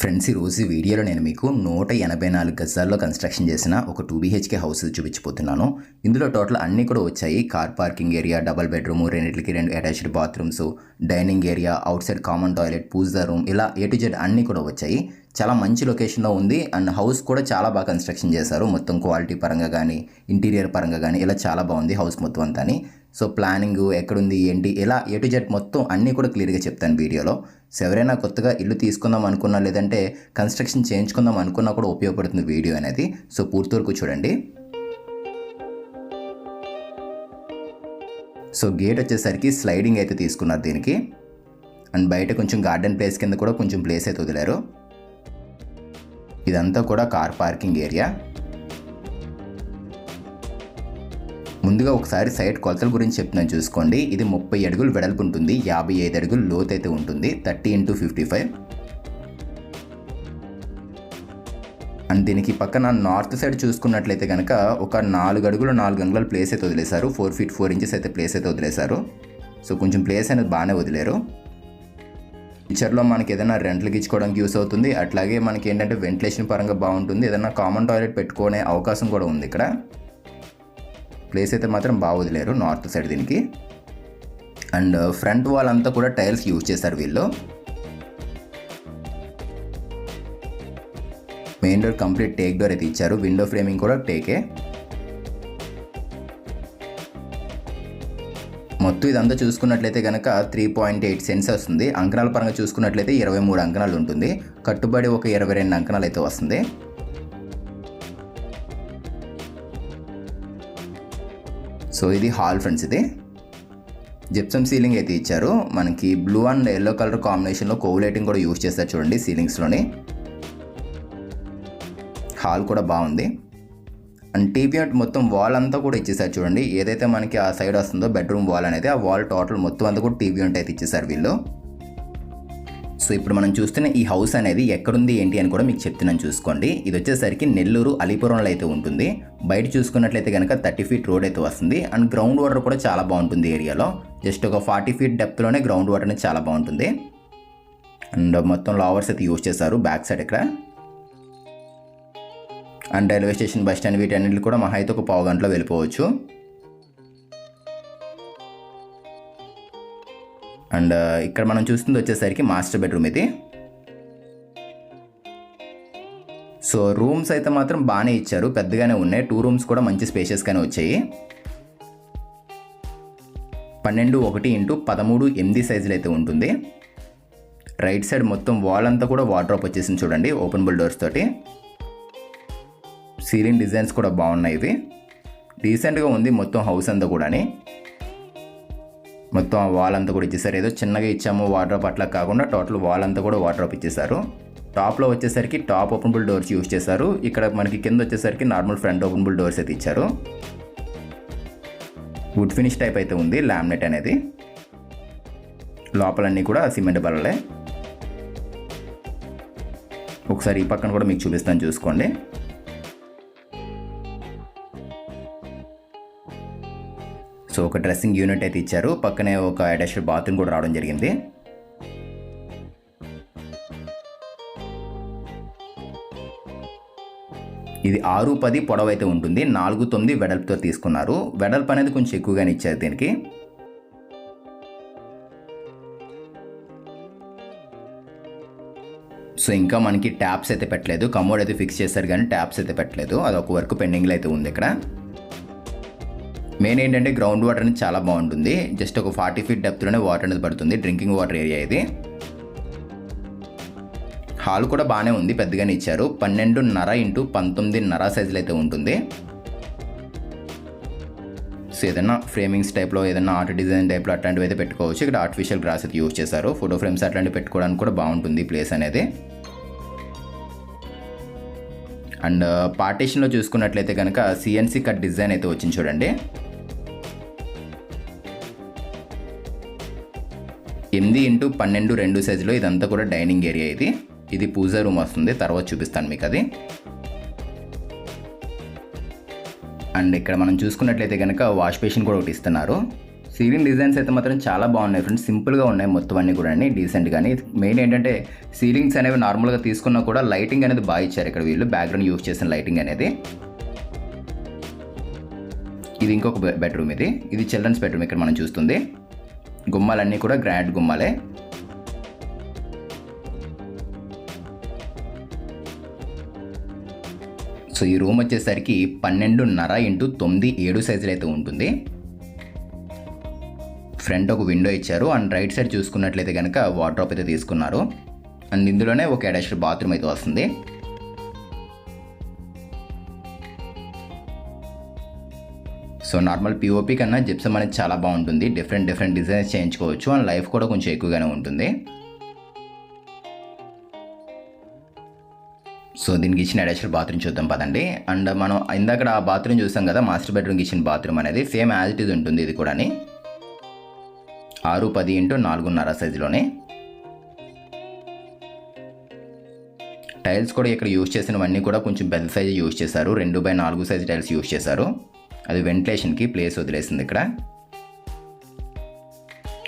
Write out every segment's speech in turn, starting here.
Friends ఈరోజు వీడియోలో నేను మీకు నూట ఎనభై నాలుగు గజాల్లో కన్స్ట్రక్షన్ చేసిన ఒక టూ బీహెచ్కే హౌస్ చూపించిపోతున్నాను ఇందులో టోటల్ అన్నీ కూడా వచ్చాయి. Car parking area double bedroom రెండింటికి రెండు attached bathrooms dining area outside common toilet puja room ఇలా ఏ టు జెడ్ అన్నీ కూడా వచ్చాయి. చాలా మంచి లొకేషన్లో ఉంది. అండ్ హౌస్ కూడా చాలా బాగా కన్స్ట్రక్షన్ చేశారు. మొత్తం క్వాలిటీ పరంగా కానీ ఇంటీరియర్ పరంగా కానీ ఇలా చాలా బాగుంది హౌస్ మొత్తం అంతా సో ప్లానింగ్ ఎక్కడుంది ఏంటి ఇలా ఏ టు జెడ్ మొత్తం అన్నీ కూడా క్లియర్గా చెప్తాను వీడియోలో. సో ఎవరైనా కొత్తగా ఇల్లు తీసుకుందాం అనుకున్నా లేదంటే కన్స్ట్రక్షన్ చేయించుకుందాం అనుకున్నా కూడా ఉపయోగపడుతుంది వీడియో అనేది. సో పూర్తి వరకు చూడండి. సో గేట్ వచ్చేసరికి స్లైడింగ్ అయితే తీసుకున్నారు దీనికి. అండ్ బయట కొంచెం గార్డెన్ ప్లేస్ కింద కూడా కొంచెం ప్లేస్ అయితే వదిలారు. ఇదంతా కూడా కార్ పార్కింగ్ ఏరియా ముందుగా ఒకసారి సైట్ కొలతల గురించి చెప్తున్నాను చూసుకోండి. ఇది ముప్పై అడుగులు వెడల్పు ఉంటుంది. యాభై ఐదు అడుగులు లోతు అయితే ఉంటుంది. Thirty into fifty five. And దీనికి పక్కన నార్త్ సైడ్ చూసుకున్నట్లయితే కనుక ఒక నాలుగు అడుగులు నాలుగు అంగుళాల ప్లేస్ అయితే వదిలేశారు. ఫోర్ ఫీట్ ఫోర్ ఇంచెస్ అయితే ప్లేస్ అయితే వదిలేశారు. సో కొంచెం ప్లేస్ అనేది బాగానే వదిలేరు. ఫ్యూచర్లో మనకి ఏదైనా రెంట్లకి ఇచ్చుకోవడానికి యూస్ అవుతుంది. అట్లాగే మనకి ఏంటంటే వెంటిలేషన్ పరంగా బాగుంటుంది. ఏదైనా కామన్ టాయిలెట్ పెట్టుకునే అవకాశం కూడా ఉంది ఇక్కడ. ప్లేస్ అయితే మాత్రం బాగా వదిలేరు. నార్త్ సైడ్ దీనికి. అండ్ ఫ్రంట్ వాల్ అంతా కూడా టైల్స్ యూజ్ చేశారు వీళ్ళు. Main door complete teak door అయితే ఇచ్చారు. విండో ఫ్రేమింగ్ కూడా టేకే మొత్తం ఇదంతా చూసుకున్నట్లయితే కనుక త్రీ పాయింట్ ఎయిట్ సెన్స్ వస్తుంది. అంకణాల పరంగా చూసుకున్నట్లయితే ఇరవై మూడు అంకణాలు ఉంటుంది. కట్టుబడి ఒక ఇరవై రెండు అంకణాలు అయితే వస్తుంది. సో ఇది హాల్ ఫ్రెండ్స్ ఇది. జిప్సమ్ సీలింగ్ అయితే ఇచ్చారు. మనకి బ్లూ అండ్ ఎల్లో కలర్ కాంబినేషన్లో కోవ్ లైటింగ్ కూడా యూజ్ చేస్తారు చూడండి సీలింగ్స్లోని హాల్ కూడా బాగుంది. అండ్ టీవీ యూనిట్ మొత్తం వాల్ అంతా కూడా ఇచ్చేసారు చూడండి. ఏదైతే మనకి ఆ సైడ్ వస్తుందో బెడ్రూమ్ వాల్ అనేది ఆ వాల్ టోటల్ మొత్తం అంతా కూడా టీవీ ఉంటే అయితే ఇచ్చేసారు వీళ్ళు. సో ఇప్పుడు మనం చూస్తున్న ఈ హౌస్ అనేది ఎక్కడుంది ఏంటి అని కూడా మీకు చెప్తున్నాను చూసుకోండి. ఇది వచ్చేసరికి నెల్లూరు అలీపురంలో అయితే ఉంటుంది. బయట చూసుకున్నట్లయితే కనుక థర్టీ ఫీట్ రోడ్ అయితే వస్తుంది. అండ్ గ్రౌండ్ వాటర్ కూడా చాలా బాగుంటుంది ఏరియాలో. జస్ట్ ఒక ఫార్టీ ఫీట్ డెప్త్లోనే గ్రౌండ్ వాటర్ అనేది చాలా బాగుంటుంది. అండ్ మొత్తం లావర్స్ అయితే యూజ్ చేశారు బ్యాక్ సైడ్ ఇక్కడ. And railway station bus stand వీటన్నిటి కూడా మహా అయితే ఒక పావు గంటలో వెళ్ళిపోవచ్చు. అండ్ ఇక్కడ మనం చూస్తుంది వచ్చేసరికి మాస్టర్ బెడ్రూమ్ ఇది. సో రూమ్స్ అయితే మాత్రం బాగానే ఇచ్చారు. పెద్దగానే ఉన్నాయి. టూ రూమ్స్ కూడా మంచి స్పేషియస్గానే వచ్చాయి. పన్నెండు ఒకటి ఇంటూ పదమూడు ఎనిమిది సైజులు అయితే ఉంటుంది. రైట్ సైడ్ మొత్తం వాల్ అంతా కూడా వాడ్రాప్ వచ్చేసింది చూడండి ఓపెనబుల్ డోర్స్ తోటి. సీలింగ్ డిజైన్స్ కూడా బాగున్నాయి ఇవి. డీసెంట్గా ఉంది మొత్తం హౌస్ అంతా కూడాని. మొత్తం ఆ వాల్ అంతా కూడా ఇచ్చేసారు. ఏదో చిన్నగా ఇచ్చాము వాటర్ అట్లా కాకుండా టోటల్ వాల్ అంతా కూడా వాటర్ ఇచ్చేసారు. టాప్లో వచ్చేసరికి టాప్ ఓపెనబుల్ డోర్స్ యూస్ చేశారు. ఇక్కడ మనకి కింద వచ్చేసరికి నార్మల్ ఫ్రంట్ ఓపెనబుల్ డోర్స్ అయితే ఇచ్చారు. వుడ్ ఫినిష్ టైప్ అయితే ఉంది లామినేట్ అనేది. లోపలన్నీ కూడా సిమెంట్ బల్లలే. ఒకసారి ఈ పక్కన కూడా మీకు చూపిస్తాను చూసుకోండి. సో ఒక డ్రెస్సింగ్ యూనిట్ అయితే ఇచ్చారు. పక్కనే ఒక అటాచ్డ్ బాత్రూమ్ కూడా రావడం జరిగింది. ఇది ఆరు పది పొడవు అయితే ఉంటుంది. నాలుగు తొమ్మిది వెడల్పుతో తీసుకున్నారు. వెడల్పు అనేది కొంచెం ఎక్కువగానే ఇచ్చారు దీనికి. సో ఇంకా మనకి ట్యాప్స్ అయితే పెట్టలేదు. కమోడ్ అయితే ఫిక్స్ చేశారు కానీ ట్యాప్స్ అయితే పెట్టలేదు. అది ఒక వర్క్ పెండింగ్లో అయితే ఉంది ఇక్కడ. మెయిన్ ఏంటంటే గ్రౌండ్ వాటర్ అనేది చాలా బాగుంటుంది. జస్ట్ ఒక ఫార్టీ ఫీట్ డెప్త్లోనే వాటర్ అనేది పడుతుంది. డ్రింకింగ్ వాటర్ ఏరియా ఇది. హాల్ కూడా బాగానే ఉంది పెద్దగానే ఇచ్చారు. పన్నెండున్నర ఇంటూ పంతొమ్మిదిన్నర సైజులు అయితే ఉంటుంది. సో ఏదైనా ఫ్రేమింగ్స్ టైప్లో ఏదైనా ఆర్ట్ డిజైన్ టైప్లో అట్లాంటివి అయితే పెట్టుకోవచ్చు. ఇక్కడ ఆర్టిఫిషియల్ గ్రాస్ అయితే యూజ్ చేశారు. ఫోటో ఫ్రేమ్స్ అట్లాంటివి పెట్టుకోవడానికి కూడా బాగుంటుంది ప్లేస్ అనేది. అండ్ పార్టీషన్లో చూసుకున్నట్లయితే కనుక సిఎన్సీ కట్ డిజైన్ అయితే వచ్చింది చూడండి. ఎనిమిది ఇంటూ పన్నెండు రెండు సైజులో ఇదంతా కూడా డైనింగ్ ఏరియా ఇది. ఇది పూజా రూమ్ వస్తుంది. తర్వాత చూపిస్తాను మీకు అది. అండ్ ఇక్కడ మనం చూసుకున్నట్లయితే కనుక వాష్ బేసిన్ కూడా ఒకటి ఇస్తున్నారు. సీలింగ్ డిజైన్స్ అయితే మాత్రం చాలా బాగున్నాయి ఫ్రెండ్స్. సింపుల్గా ఉన్నాయి మొత్తం అన్ని కూడా డీసెంట్ కానీ మెయిన్ ఏంటంటే సీలింగ్స్ అనేవి నార్మల్గా తీసుకున్నా కూడా లైటింగ్ అనేది బాగా ఇచ్చారు ఇక్కడ వీళ్ళు. బ్యాక్గ్రౌండ్ యూస్ చేసిన లైటింగ్ అనేది. ఇది ఇంకొక బెడ్రూమ్ ఇది. ఇది చిల్డ్రన్స్ బెడ్రూమ్ ఇక్కడ మనం చూస్తుంది. గుమ్మాలన్నీ కూడా గ్రానైట్ గుమ్మాలే. సో ఈ రూమ్ వచ్చేసరికి పన్నెండున్నర ఇంటూ తొమ్మిది ఏడు సైజులు అయితే ఉంటుంది. ఫ్రంట్ ఒక విండో ఇచ్చారు. అండ్ రైట్ సైడ్ చూసుకున్నట్లయితే కనుక వాటర్ అయితే తీసుకున్నారు. అండ్ ఇందులోనే ఒక అటాచ్డ్ బాత్రూమ్ అయితే వస్తుంది. సో నార్మల్ పిఓపి కన్నా జిప్సమ్ అనేది చాలా బాగుంటుంది. డిఫరెంట్ డిఫరెంట్ డిజైన్స్ చేయించుకోవచ్చు. అండ్ లైఫ్ కూడా కొంచెం ఎక్కువగానే ఉంటుంది. సో దీనికి ఇచ్చిన అడిషనల్ బాత్రూమ్ చూద్దాం పదండి. అండ్ మనం ఇందాక ఆ బాత్రూమ్ చూసాం కదా మాస్టర్ బెడ్రూమ్కి ఇచ్చిన బాత్రూమ్ అనేది సేమ్ యాజ్ ఇట్ ఈజ్ ఉంటుంది ఇది కూడాని. ఆరు పది ఇంటూ నాలుగున్నర సైజులోనే టైల్స్ కూడా ఇక్కడ యూజ్ చేసినవన్నీ కూడా కొంచెం పెద్ద సైజు యూజ్ చేశారు. రెండు బై నాలుగు సైజు టైల్స్ యూజ్ చేశారు. అది వెంటిలేషన్కి ప్లేస్ వదిలేసింది ఇక్కడ.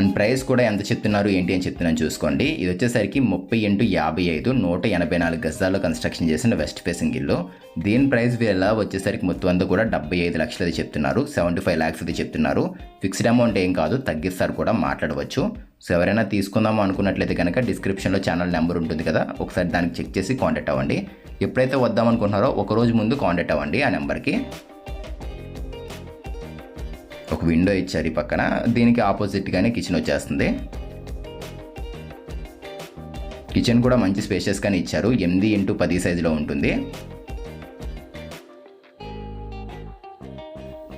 అండ్ ప్రైస్ కూడా ఎంత చెప్తున్నారు ఏంటి అని చెప్తున్నాను చూసుకోండి. ఇది వచ్చేసరికి ముప్పై ఇంటూ యాభై ఐదు నూట ఎనభై నాలుగు గజాల్లో కన్స్ట్రక్షన్ చేసిన వెస్ట్ ఫేసింగ్ ఇల్లు దీని ప్రైస్ వీళ్ళ వచ్చేసరికి మొత్తం అంతా కూడా డెబ్బై ఐదు లక్షలు అది చెప్తున్నారు సెవెంటీ ఫైవ్ ల్యాక్స్ అది చెప్తున్నారు. ఫిక్స్డ్ అమౌంట్ ఏం కాదు తగ్గిస్తారు కూడా మాట్లాడవచ్చు. సో ఎవరైనా తీసుకుందాము అనుకున్నట్లయితే కనుక డిస్క్రిప్షన్లో ఛానల్ నెంబర్ ఉంటుంది కదా ఒకసారి దానికి చెక్ చేసి కాంటాక్ట్ అవ్వండి. ఎప్పుడైతే వద్దాం అనుకుంటున్నారో ఒక రోజు ముందు కాంటాక్ట్ అవ్వండి ఆ నెంబర్కి ఒక విండో ఇచ్చారు ఈ పక్కన. దీనికి ఆపోజిట్గానే కిచెన్ వచ్చేస్తుంది. కిచెన్ కూడా మంచి స్పేషియస్గానే ఇచ్చారు. ఎనిమిది ఇంటూ పది సైజులో ఉంటుంది.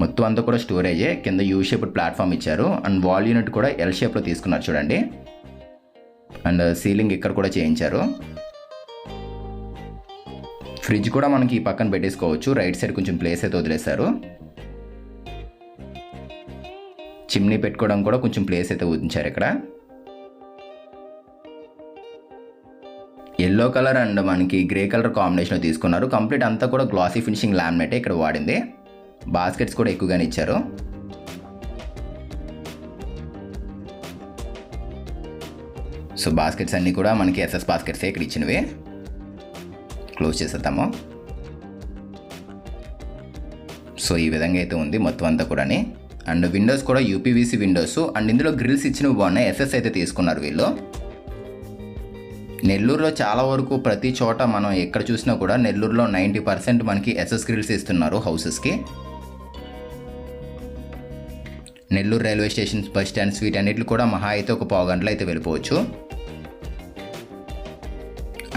మొత్తం అంతా కూడా స్టోరేజే కింద యూ షేప్డ్ ప్లాట్ఫామ్ ఇచ్చారు. అండ్ వాల్ యూనిట్ కూడా ఎల్ షేప్లో తీసుకున్నారు చూడండి. అండ్ సీలింగ్ ఇక్కడ కూడా చేయించారు. ఫ్రిడ్జ్ కూడా మనకి ఈ పక్కన పెట్టేసుకోవచ్చు. రైట్ సైడ్ కొంచెం ప్లేస్ అయితే వదిలేశారు. చిమ్నీ పెట్టుకోవడం కూడా కొంచెం ప్లేస్ అయితే ఉంచారు ఇక్కడ. ఎల్లో కలర్ అండ్ మనకి గ్రే కలర్ కాంబినేషన్లో తీసుకున్నారు. కంప్లీట్ అంతా కూడా గ్లాసీ ఫినిషింగ్ లామినేట్ ఇక్కడ వాడింది. బాస్కెట్స్ కూడా ఎక్కువగానే ఇచ్చారు. సో బాస్కెట్స్ అన్నీ కూడా మనకి ఎస్ఎస్ బాస్కెట్స్ ఇక్కడ ఇచ్చినవి. క్లోజ్ చేసేద్దాము. సో ఈ విధంగా అయితే ఉంది మొత్తం అంతా కూడాని. అండ్ విండోస్ కూడా యూపీవీసీ విండోస్. అండ్ ఇందులో గ్రిల్స్ ఇచ్చినవి బాగున్నాయి. ఎస్ఎస్ అయితే తీసుకున్నారు వీళ్ళు. నెల్లూరులో చాలా వరకు ప్రతి చోట మనం ఎక్కడ చూసినా కూడా నెల్లూరులో నైంటీ పర్సెంట్ మనకి ఎస్ఎస్ గ్రిల్స్ ఇస్తున్నారు హౌసెస్కి. Nellore railway station bus stands వీటన్నిటిని కూడా మహా అయితే ఒక పావు అయితే వెళ్ళిపోవచ్చు.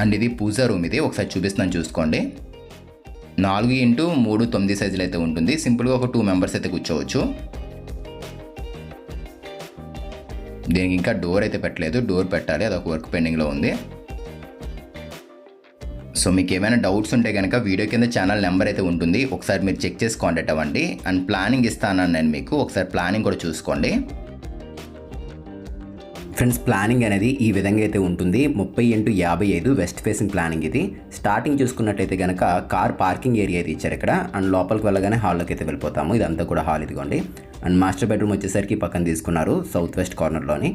అండ్ ఇది పూజా రూమ్ ఇది. ఒకసారి చూపిస్తున్నాను చూసుకోండి. నాలుగు ఇంటూ మూడు తొమ్మిది సైజులు అయితే ఉంటుంది. సింపుల్గా ఒక టూ మెంబర్స్ అయితే కూర్చోవచ్చు. దీనికి ఇంకా డోర్ అయితే పెట్టలేదు. డోర్ పెట్టాలి. అదొక వర్క్ పెండింగ్లో ఉంది. సో మీకు ఏమైనా డౌట్స్ ఉంటే కనుక వీడియో కింద ఛానల్ నెంబర్ అయితే ఉంటుంది. ఒకసారి మీరు చెక్ చేసి కాంటాక్ట్ అవ్వండి. అండ్ ప్లానింగ్ ఇస్తాను నేను మీకు. ఒకసారి ప్లానింగ్ కూడా చూసుకోండి. ఫ్రెండ్స్ ప్లానింగ్ అనేది ఈ విధంగా అయితే ఉంటుంది. ముప్పై ఇంటూ యాభై ఐదు వెస్ట్ ఫేసింగ్ ప్లానింగ్ ఇది. స్టార్టింగ్ చూసుకున్నట్టయితే కనుక కార్ పార్కింగ్ ఏరియా అయితే ఇచ్చారు ఇక్కడ. అండ్ లోపలికి వెళ్ళగానే హాల్లోకి అయితే వెళ్ళిపోతాము. ఇదంతా కూడా హాల్ ఇదిగోండి. అండ్ మాస్టర్ బెడ్రూమ్ వచ్చేసరికి పక్కన తీసుకున్నారు సౌత్ వెస్ట్ కార్నర్లోని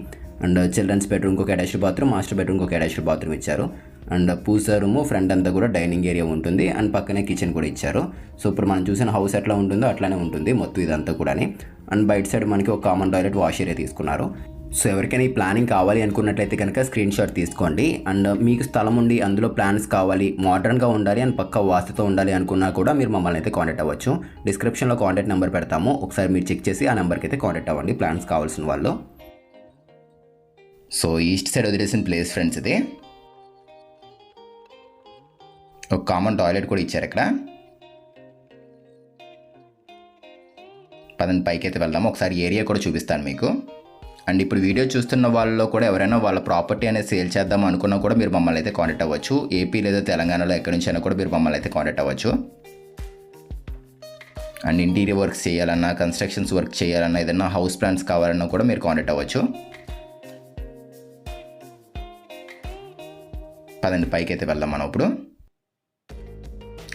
అండ్ చిల్డ్రన్స్ బెడ్రూమ్కి ఒక అటాచ్డ్ బాత్రూమ్ మాస్టర్ బెడ్రూమ్కి ఒక అటాచ్డ్ బాత్రూమ్ ఇచ్చారు. అండ్ పూసా రూమ్ ఫ్రంట్ అంతా కూడా డైనింగ్ ఏరియా ఉంటుంది. అండ్ పక్కనే కిచెన్ కూడా ఇచ్చారు. సో ఇప్పుడు మనం చూసిన హౌస్ ఎట్లా ఉంటుందో అట్లానే ఉంటుంది మొత్తం ఇదంతా కూడా అండ్ బయట సైడ్ మనకి ఒక కామన్ టాయిలెట్ వాష్ ఏరియా తీసుకున్నారు. సో ఎవరికైనా ఈ ప్లానింగ్ కావాలి అనుకున్నట్లయితే కనుక స్క్రీన్ షాట్ తీసుకోండి. అండ్ మీకు స్థలం ఉండి అందులో ప్లాన్స్ కావాలి మోడర్న్గా ఉండాలి అండ్ పక్క వాస్తుతో ఉండాలి అనుకున్నా కూడా మీరు మమ్మల్ని అయితే కాంటాక్ట్ అవ్వచ్చు. డిస్క్రిప్షన్లో కాంటాక్ట్ నెంబర్ పెడతాము. ఒకసారి మీరు చెక్ చేసి ఆ నెంబర్కి అయితే కాంటాక్ట్ అవ్వండి ప్లాన్స్ కావాల్సిన వాళ్ళు. సో ఈస్ట్ సైడ్ వదిలేసిన ప్లేస్ ఫ్రెండ్స్ ఇది. ఒక కామన్ టాయిలెట్ కూడా ఇచ్చారు ఇక్కడ. పదండి పైకి అయితే వెళ్దాము. ఒకసారి ఏరియా కూడా చూపిస్తాను మీకు. అండ్ ఇప్పుడు వీడియో చూస్తున్న వాళ్ళలో కూడా ఎవరైనా వాళ్ళ ప్రాపర్టీ అనేది సేల్ చేద్దాం అనుకున్నా కూడా మీరు మమ్మల్ని అయితే కాంటాక్ట్ అవ్వచ్చు. ఏపీ లేదా తెలంగాణలో ఎక్కడి నుంచి అయినా కూడా మీరు మమ్మల్ని అయితే కాంటాక్ట్ అవ్వచ్చు. అండ్ ఇంటీరియర్ వర్క్ చేయాలన్నా కన్స్ట్రక్షన్స్ వర్క్ చేయాలన్నా ఏదైనా హౌస్ ప్లాన్స్ కావాలన్నా కూడా మీరు కాంటాక్ట్ అవ్వచ్చు. పదండి పైకి అయితే వెళ్దాం మనం ఇప్పుడు.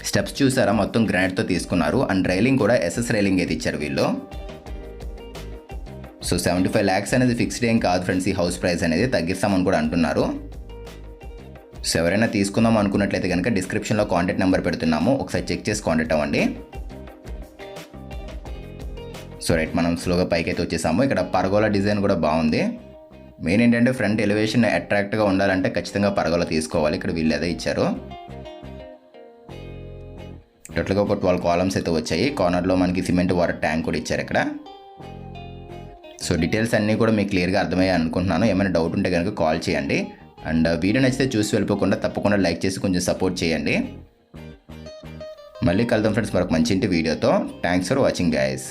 స్టెప్స్ చూసారా? మొత్తం గ్రానైట్తో తీసుకున్నారు. అండ్ రైలింగ్ కూడా ఎస్ఎస్ రైలింగ్ అయితే ఇచ్చారు వీళ్ళు. సో సెవెంటీ ఫైవ్ ల్యాక్స్ అనేది ఫిక్స్డ్ ఏం కాదు ఫ్రెండ్స్ ఈ హౌస్ ప్రైస్ అనేది తగ్గిస్తామని కూడా అంటున్నారు. సో ఎవరైనా తీసుకుందాం అనుకున్నట్లయితే కనుక డిస్క్రిప్షన్లో కాంటాక్ట్ నెంబర్ పెడుతున్నాము. ఒకసారి చెక్ చేసి కాంటాక్ట్ అవ్వండి. సో రైట్ మనం స్లోగా పైకి అయితే వచ్చేసాము. ఇక్కడ పరగోల డిజైన్ కూడా బాగుంది. మెయిన్ ఏంటంటే ఫ్రంట్ ఎలివేషన్ అట్రాక్ట్గా ఉండాలంటే ఖచ్చితంగా పరగోల తీసుకోవాలి. ఇక్కడ వీళ్ళు ఏదో ఇచ్చారు. టోటల్గా ఒక ట్వెల్వ్ కాలమ్స్ అయితే వచ్చాయి. కార్నర్లో మనకి సిమెంట్ వాటర్ ట్యాంక్ కూడా ఇచ్చారు ఇక్కడ. సో డీటెయిల్స్ అన్నీ కూడా మీకు క్లియర్గా అర్థమయ్యాయి అనుకుంటున్నాను. ఏమైనా డౌట్ ఉంటే కనుక కాల్ చేయండి. అండ్ uh, వీడియో నచ్చితే చూసి వెళ్ళిపోకుండా తప్పకుండా లైక్ చేసి కొంచెం సపోర్ట్ చేయండి. మళ్ళీ కలుద్దాం ఫ్రెండ్స్ మరొక మంచి ఇంటి వీడియోతో. Thanks for watching guys